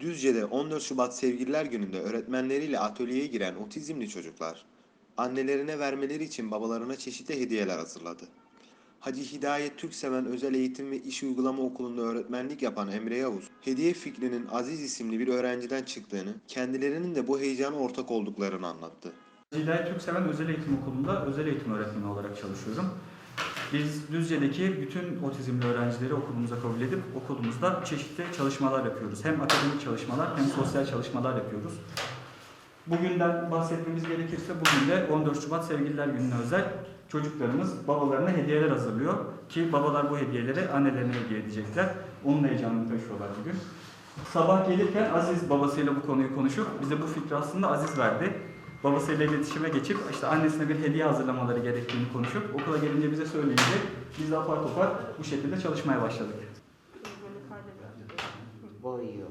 Düzce'de 14 Şubat Sevgililer Günü'nde öğretmenleriyle atölyeye giren otizmli çocuklar, annelerine vermeleri için babalarına çeşitli hediyeler hazırladı. Hacı Hidayet Türkseven Özel Eğitim ve İş Uygulama Okulu'nda öğretmenlik yapan Emre Yavuz, hediye fikrinin Aziz isimli bir öğrenciden çıktığını, kendilerinin de bu heyecana ortak olduklarını anlattı. Hidayet Türkseven Özel Eğitim Okulu'nda özel eğitim öğretmeni olarak çalışıyorum. Biz Düzce'deki bütün otizmli öğrencileri okulumuza kabul edip okulumuzda çeşitli çalışmalar yapıyoruz. Hem akademik çalışmalar hem sosyal çalışmalar yapıyoruz. Bugünden bahsetmemiz gerekirse bugün de 14 Şubat Sevgililer Günü'ne özel çocuklarımız babalarına hediyeler hazırlıyor. Ki babalar bu hediyeleri annelerine hediye edecekler. Onun heyecanını taşıyorlar bugün. Sabah gelirken Aziz babasıyla bu konuyu konuşup bize bu fikri aslında Aziz verdi. Babasıyla iletişime geçip işte annesine bir hediye hazırlamaları gerektiğini konuşup okula gelince bize söyleyince biz de apar topar bu şekilde çalışmaya başladık. boyuyor,